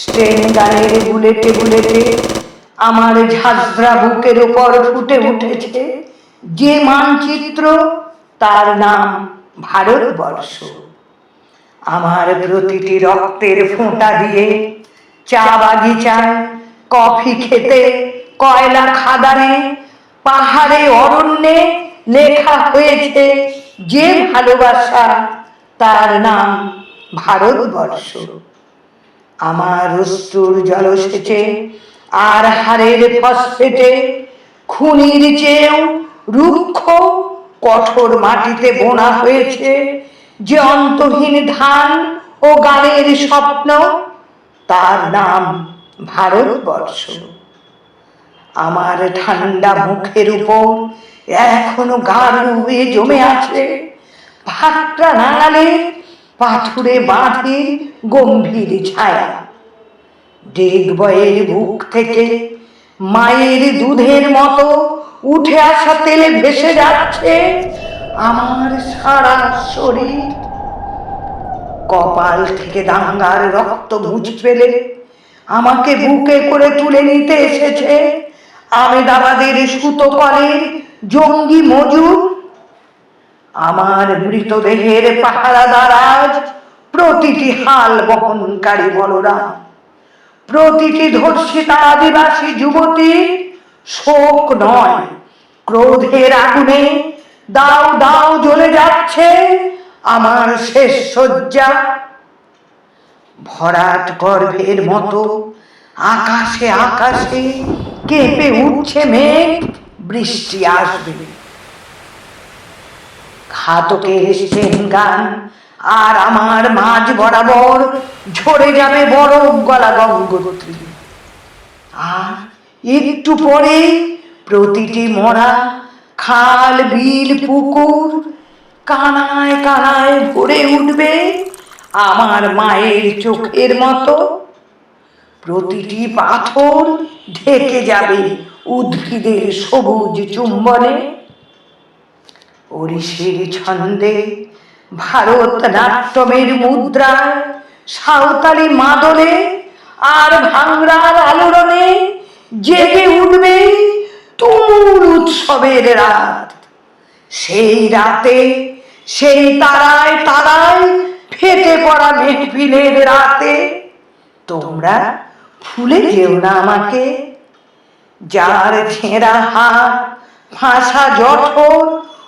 Strain গানের বুলেটে বুলেটে আমার ঝাঁঝরা বুকের উপর ফুটে উঠেছে। যে মানচিত্র, তার নাম ভারতবর্ষ। আমার প্রতিটি রক্তের ফোঁটা দিয়ে চা বাগিচায়, কফি খেতে, কয়লা খাদানে, পাহাড়ে অরণ্যে লেখা হয়েছে যে ভালোবাসা, তার নাম ভারতবর্ষ। আমার অশ্রুর জলসেচে আর হাড়ের ফসফেটে খুনির চেয়েও রুক্ষ কঠোর মাটিতে বোনা হয়েছে যে অন্তহীন ধান ও গানের স্বপ্ন তার নাম ভারতবর্ষ। আমার ঠান্ডা মুখের উপর এখনও গাঢ় হয়ে জমে আছে। ভাতটা নাঙালে পাথুরে বাঁধে গম্ভীর ছায়া। ডেগবয়ের বুক থেকে মায়ের দুধের মতো উঠে আসা তেলে ভেসে যাচ্ছে আমার সারা শরীর। কপাল থেকে দাঙ্গার রক্ত মুছ ফেলে আমাকে বুকে করে তুলে নিতে এসেছে আমেদাবাদের সুতো কলের জঙ্গি মজুর আমার মৃতদেহের পাহারাদার আজ প্রতিটি হাল বহনকারী বলরা প্রতিটি ধর্ষিতা আদিবাসী যুবতী শোক নয়, ক্রোধের আগুনে দাও দাও জ্বলে যাচ্ছে আমার শেষ শয্যা। ভরাট গর্ভের মতো আকাশে আকাশে কেঁপে উঠছে মেঘ, বৃষ্টি আসবে। ঘাতকের এসছেন গান, আর আমার মাঝ বরাবর ঝরে যাবে বরফ গলা গঙ্গোত্রী। আর একটু পরে প্রতিটি মরা খাল, বিল, পুকুর কানায় কানায় ভরে উঠবে আমার মায়ের চোখের মতো। প্রতিটি পাথর ঢেকে যাবে উদ্ভিদের সবুজ চুম্বনে। ওড়িশির ছন্দে ভারত নাট্যমের মুদ্রায় সাঁওতালি মাদলে আর ভাংরার আলোড়নে জেগে উঠবে তুমুল উৎসবের রাত। সেই রাতে, সেই তারায় তারায় ফেটে পড়া মেহফিলের রাতে তোমরা ভুলে যেও না আমাকে। যার ছেঁড়া হাত ফাঁসা জঠর